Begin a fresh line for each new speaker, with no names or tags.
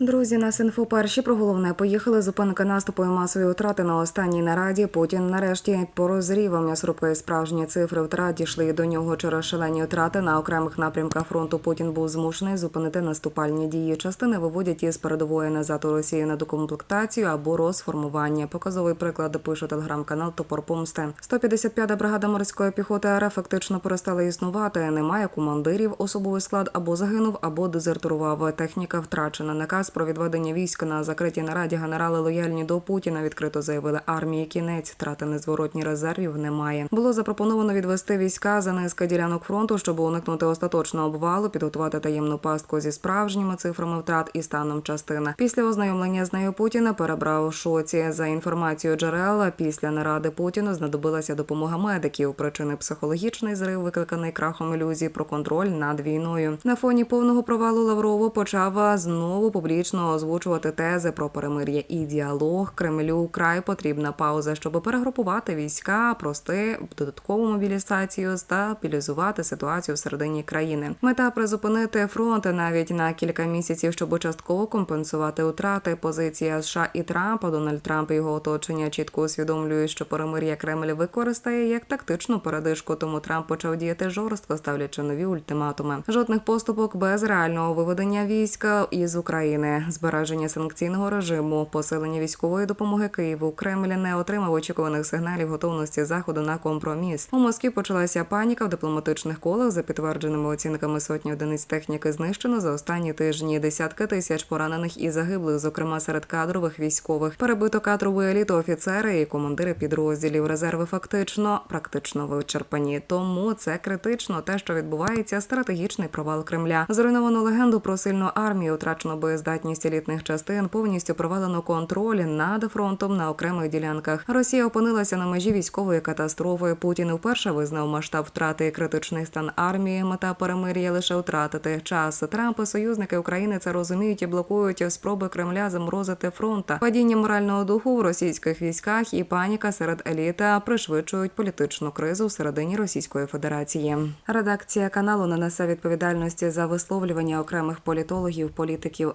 Друзі, нас інфо перші про головне поїхали. Зупинка наступу і масові втрати на останній нараді. Путін нарешті порозрівав м'ясорубки справжні цифри втрат дійшли до нього через шалені втрати на окремих напрямках фронту. Путін був змушений зупинити наступальні дії. Частини виводять із передової назад у Росію на докомплектацію або розформування. Показовий приклад пише телеграм-канал Топор Помсти. 155-та бригада морської піхоти РФ фактично перестала існувати. Немає командирів, особовий склад або загинув, або дезертурував. Техніка втрачена. Наказ про відведення військ на закритій нараді генерали лояльні до Путіна відкрито заявили армії. Кінець втрати незворотні резервів немає. Було запропоновано відвести війська за низка ділянок фронту, щоб уникнути остаточного обвалу, підготувати таємну пастку зі справжніми цифрами втрат і станом частини. Після ознайомлення з нею Путіна перебрав шоці за інформацією джерела. Після наради Путіну знадобилася допомога медиків. Причини психологічний зрив, викликаний крахом ілюзій про контроль над війною. На фоні повного провалу Лаврову почав знову публічно озвучувати тези про перемир'я і діалог. Кремлю край потрібна пауза, щоб перегрупувати війська, прости додаткову мобілізацію, стабілізувати ситуацію всередині країни. Мета призупинити фронт навіть на кілька місяців, щоб частково компенсувати втрати. Позиція США і Трампа. Дональд Трамп і його оточення чітко усвідомлюють, що перемир'я Кремль використає як тактичну передишку. Тому Трамп почав діяти жорстко, ставлячи нові ультиматуми. Жодних поступок без реального виведення війська із України, збереження санкційного режиму, посилення військової допомоги Києву. Кремль не отримав очікуваних сигналів готовності заходу на компроміс. У Москві почалася паніка в дипломатичних колах. За підтвердженими оцінками сотні одиниць техніки знищено за останні тижні. Десятки тисяч поранених і загиблих, зокрема серед кадрових військових. Перебито кадрову еліту, офіцери і командири підрозділів. Резерви фактично практично вичерпані. Тому це критично. Те, що відбувається, стратегічний провал Кремля. Зруйновано легенду про сильну армію, втрачено боєздатність елітних частин, повністю провалено контроль над фронтом на окремих ділянках. Росія опинилася на межі військової катастрофи. Путін вперше визнав масштаб втрати критичний стан армії. Мета перемир'я лише втратити час. Трамп і союзники України це розуміють і блокують спроби Кремля заморозити фронта. Падіння морального духу в російських військах і паніка серед еліта пришвидшують політичну кризу всередині Російської Федерації. Редакція каналу не несе відповідальності за висловлювання окремих політологів, політиків,